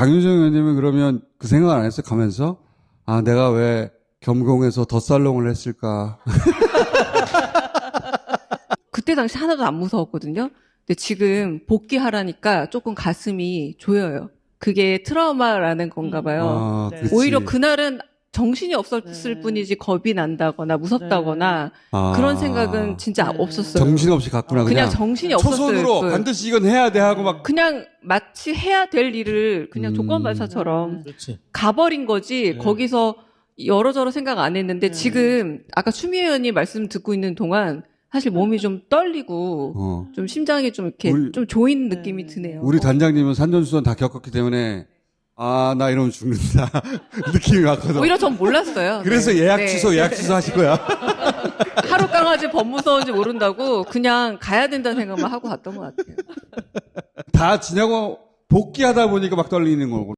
강윤정 의원님은 그러면 그 생각 안 했어요? 가면서 아 내가 왜 겸공에서 덧살롱을 했을까? 그때 당시 하나도 안 무서웠거든요. 근데 지금 복귀하라니까 조금 가슴이 조여요. 그게 트라우마라는 건가 봐요. 아, 네. 오히려 그날은 정신이 없었을 네. 뿐이지 겁이 난다거나 무섭다거나 아, 그런 생각은 진짜 네. 없었어요. 정신없이 갔구나 그냥 그냥, 정신이 없었어요. 초선으로 그. 반드시 이건 해야 돼 하고 막 그냥 마치 해야 될 일을 그냥 음. 조건반사처럼 그렇지. 가버린 거지 네. 거기서 여러저러 생각 안 했는데 네. 지금 아까 추미 의원님 말씀 듣고 있는 동안 사실 몸이 좀 떨리고 어. 좀 심장이 좀 이렇게 우리- 좀 조인 네. 느낌이 드네요. 우리 단장님은 산전수전 다 겪었기 때문에 아 나 이러면 죽는다 느낌이 왔거든. 오히려 전 몰랐어요. 그래서 네. 예약 네. 취소 예약 취소 하실 거야. 하루 강아지 범 무서운지 모른다고 그냥 가야 된다는 생각만 하고 갔던 것 같아요. 다 지나고 복귀하다 보니까 막 떨리는 거고.